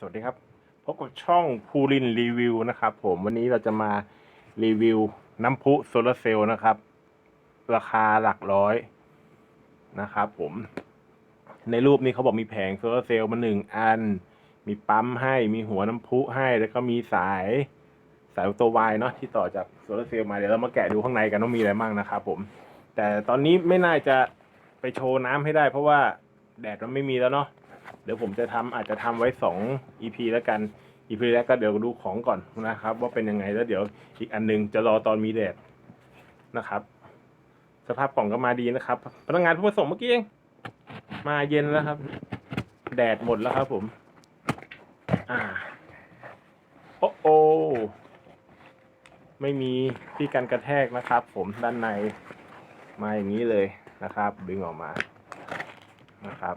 สวัสดีครับ พบกับช่องภูรินรีวิวนะครับ ผมวันนี้เราจะมารีวิวน้ำพุโซลาร์เซลล์นะครับ ราคาหลักร้อยนะครับผม ในรูปนี้เขาบอกมีแผงโซลาร์เซลล์มาหนึ่งอัน มีปั๊มให้มีหัวน้ำพุให้แล้วก็มีสายสายตัววายเนาะที่ต่อจากโซลาร์เซลล์มาเดี๋ยวเรามาแกะดูข้างในกันว่ามีอะไรบ้างนะครับผม แต่ตอนนี้ไม่น่าจะไปโชว์น้ำให้ได้ เพราะว่าแดดมันไม่มีแล้วเนาะ เดี๋ยวผมจะทำอาจจะทำไว้สอง EP แล้วกัน EP แรกก็เดี๋ยวดูของก่อนนะครับ ว่าเป็นยังไงแล้วเดี๋ยวอีกอันหนึงจะรอตอนมีแดดนะครับ สภาพกล่องก็มาดีนะครับ พนักงานเพิ่งมาส่งเมื่อกี้เองมาเย็นแล้วครับ แดดหมดแล้วครับผม อ่าโอ้โอไม่มีที่กันกระแทกนะครับ ผมด้านในมาอย่างนี้เลยนะครับ ดึงออกมานะครับ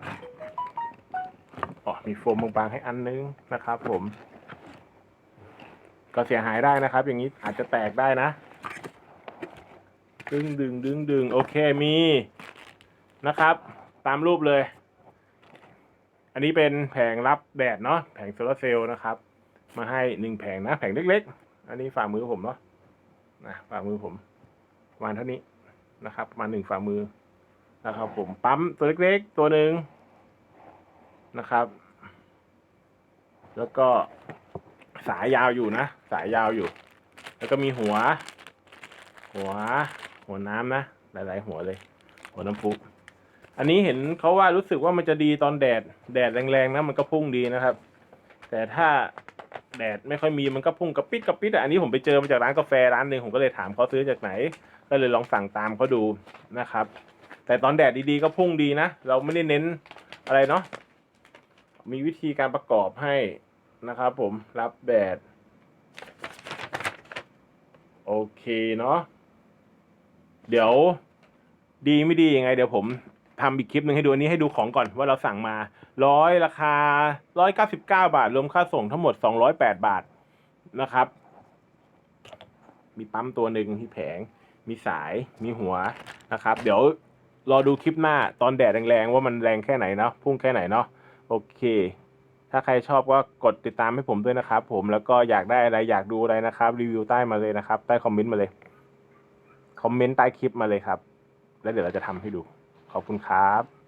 มีโฟมบางๆให้อันนึงนะครับ ผม ก็เสียหายได้นะครับ อย่างนี้อาจจะแตกได้นะ ดึงดึงดึงดึงโอเคมีนะครับ ตามรูปเลย อันนี้เป็นแผงรับแดดเนาะแผงโซลาเซลล์นะครับ มาให้หนึ่งแผงนะ แผงเล็ก ๆ อันนี้ฝ่ามือผมเนาะนะฝ่ามือผมประมาณเท่านี้นะครับประมาณหนึ่งฝ่ามือนะครับผมปั๊มตัวเล็กๆ ตัวหนึ่งนะครับ แล้วก็สายยาวอยู่นะ สายยาวอยู่ แล้วก็มีหัว หัว หัวน้ำนะ หลาย ๆ หัวเลย หัวน้ำพุอันนี้เห็นเขาว่ารู้สึกว่ามันจะดีตอนแดด แดดแรงๆนะมันก็พุ่งดีนะครับ แต่ถ้าแดดไม่ค่อยมีมันก็พุ่งกระปิดกระปิดอะอันนี้ผมไปเจอมาจากร้านกาแฟร้านหนึ่งผมก็เลยถามเขาซื้อจากไหน ก็เลยลองสั่งตามเขาดูนะครับ แต่ตอนแดดดีๆก็พุ่งดีนะ เราไม่ได้เน้นอะไรเนาะมีวิธีการประกอบให้ นะครับผมรับแดด โอเคเนาะเดี๋ยวดีไม่ดียังไง เดี๋ยวผมทำอีกคลิปหนึ่งให้ดูอันนี้ให้ดูของก่อนว่าเราสั่งมาร้อยราคาร้อยเก้าสิบเก้าบาท รวมค่าส่งทั้งหมดสองร้อยแปดบาทนะครับ มีปั๊มตัวหนึ่งที่แผง มีสายมีหัวนะครับ เดี๋ยวรอดูคลิปหน้าตอนแดดแรงๆ ว่ามันแรงแค่ไหนเนาะพุ่งแค่ไหนเนาะโอเค ถ้าใครชอบก็กดติดตามให้ผมด้วยนะครับ ผมแล้วก็อยากได้อะไรอยากดูอะไรนะครับ รีวิวใต้มาเลยนะครับ ใต้คอมเมนต์มาเลยคอมเมนต์ใต้คลิปมาเลยครับ แล้วเดี๋ยวเราจะทำให้ดู ขอบคุณครับ